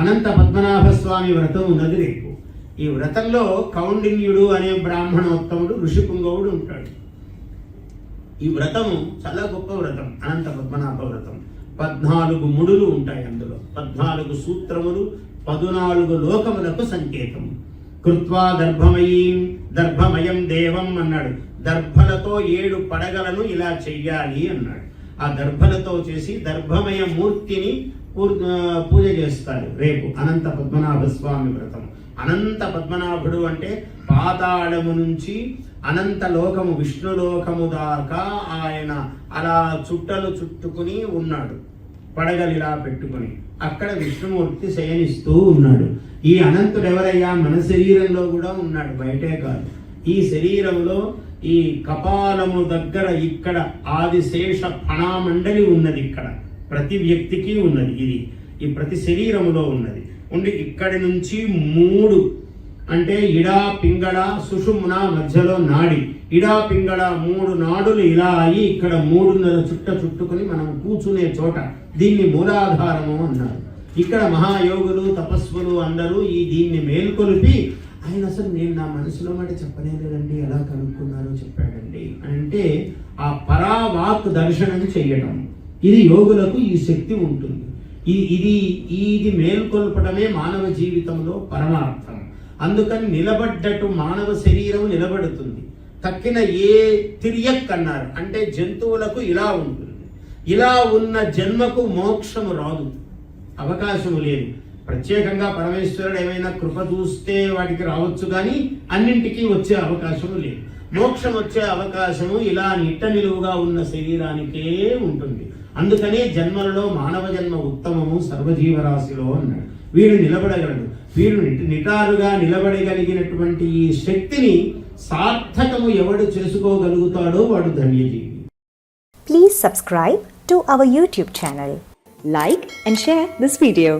అనంత పద్మనాభ స్వామి వ్రతం ఉన్నది రేపు ఈ వ్రతంలో కౌండిన్యుడు అనే బ్రాహ్మణోత్తముడు ఋషిపుంగవుడు ఉంటాడు. ఈ వ్రతము చాలా గొప్ప వ్రతం అనంత పద్మనాభ వ్రతం. పద్నాలుగు ముడులు ఉంటాయి అందులో. పద్నాలుగు సూత్రములు పదునాలుగు లోకములకు సంకేతం. కృత్వా దర్భమయీం దర్భమయం దేవం అన్నాడు. దర్భలతో ఏడు పడగలను ఇలా చెయ్యాలి అన్నాడు. ఆ దర్భలతో చేసి దర్భమయ మూర్తిని పూజ చేస్తారు రేపు. అనంత పద్మనాభ స్వామి వ్రతం. అనంత పద్మనాభుడు అంటే పాతాళము నుంచి అనంత లోకము విష్ణులోకము దాకా ఆయన అలా చుట్టలు చుట్టుకుని ఉన్నాడు. పడగలు ఇలా పెట్టుకుని. అక్కడ విష్ణుమూర్తి శయనిస్తూ ఉన్నాడు. ఈ అనంతుడు ఎవరయ్యా మన శరీరంలో కూడా ఉన్నాడు. బయటే కాదు. ఈ శరీరంలో ఈ కపాలము దగ్గర ఇక్కడ ఆదిశేష ఫణామండలి ఉన్నది ఇక్కడ. ప్రతి వ్యక్తికి ఉన్నది ఇది. ఈ ప్రతి శరీరములో ఉన్నది. ఉండి ఇక్కడి నుంచి మూడు అంటే ఇడా పింగళ సుషుమ్న మధ్యలో నాడి. ఇడా పింగళ మూడు నాడులు ఇలా అయి ఇక్కడ మూడున్నర చుట్ట చుట్టుకుని మనం కూర్చునే చోట దీన్ని మూలాధారము అన్నారు. ఇక్కడ మహాయోగులు తపస్సులు అందరూ ఈ దీన్ని మేల్కొలిపి ఆయన అసలు నేను నా మనసులో మాట చెప్పలేదండి ఎలా కనుక్కున్నారో చెప్పాడండి. అంటే ఆ పరావాక్ దర్శనం చేయడం ఇది యోగులకు ఈ శక్తి ఉంటుంది. ఈ ఇది ఇది మేల్కొల్పడమే మానవ జీవితంలో పరమార్థం. అందుకని నిలబడ్డట్టు మానవ శరీరం నిలబడుతుంది. తక్కిన ఏ తిరియక్ అన్నారు. అంటే జంతువులకు ఇలా ఉంటుంది. ఇలా ఉన్న జన్మకు మోక్షము రాదు. అవకాశము లేదు. ప్రత్యేకంగా పరమేశ్వరుడు ఏమైనా కృప చూస్తే వాటికి రావచ్చు కానీ అన్నింటికీ వచ్చే అవకాశము లేదు. మోక్షం వచ్చే అవకాశము ఇలా నిట్ట నిలువుగా ఉన్న శరీరానికే ఉంటుంది. అందుకనే జన్మలలో మానవ జన్మ ఉత్తమము సర్వజీవరాశిలో అన్నాడు. వీడు నిలబడగలడు. వీడు నిటారుగా నిలబడగలిగినటువంటి ఈ శక్తిని సార్థకము ఎవడు చేసుకోగలుగుతాడో వాడు ధన్యజీవి. Please subscribe to our YouTube channel like and share this video